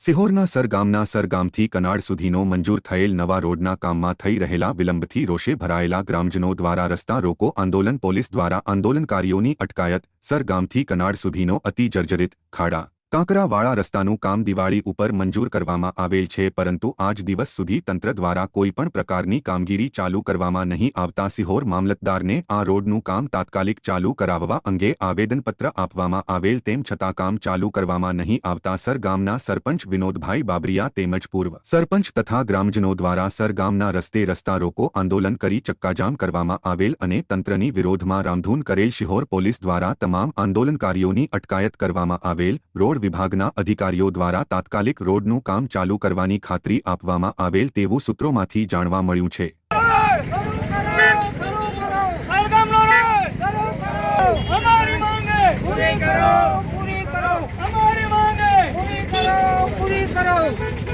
સિહોરના સરગામના સરગામથી કનાડ સુધીનો મંજૂર થયેલ નવા રોડના કામમાં થઈ રહેલા વિલંબથી રોષે ભરાયેલા ગ્રામજનો દ્વારા રસ્તા રોકો, આંદોલન પોલીસ દ્વારા આંદોલનકારીઓની અટકાયત, સરગામથી કનાડ સુધીનો અતિ જર્જરિત ખાડા કાંકરાવાળા રસ્તાનું કામ દિવાળી ઉપર મંજૂર કરવામાં આવેલ છે, પરંતુ આજ દિવસ સુધી તંત્ર દ્વારા કોઈપણ પ્રકારની કામગીરી ચાલુ કરવામાં નહીં આવતા સિહોર મામલતદારને આ રોડનું કામ તાત્કાલિક ચાલુ કરાવવા અંગે આવેદનપત્ર આપવામાં આવેલ, તેમ છતાં કામ ચાલુ કરવામાં નહીં આવતા સરગામના સરપંચ વિનોદભાઈ બાબરિયા તેમજ પૂર્વ સરપંચ તથા ગ્રામજનો દ્વારા સરગામના રસ્તે રસ્તા રોકો આંદોલન કરી ચક્કાજામ કરવામાં આવેલ અને તંત્રની વિરોધમાં રામધૂન કરેલ શિહોર પોલીસ દ્વારા તમામ આંદોલનકારીઓની અટકાયત કરવામાં આવેલ, રોડ વિભાગના અધિકારીઓ દ્વારા તાત્કાલિક રોડનું કામ ચાલુ કરવાની ખાતરી આપવામાં આવેલ તેવું સૂત્રોમાંથી જાણવા મળ્યું છે. પૂરી કરો પૂરી કરો.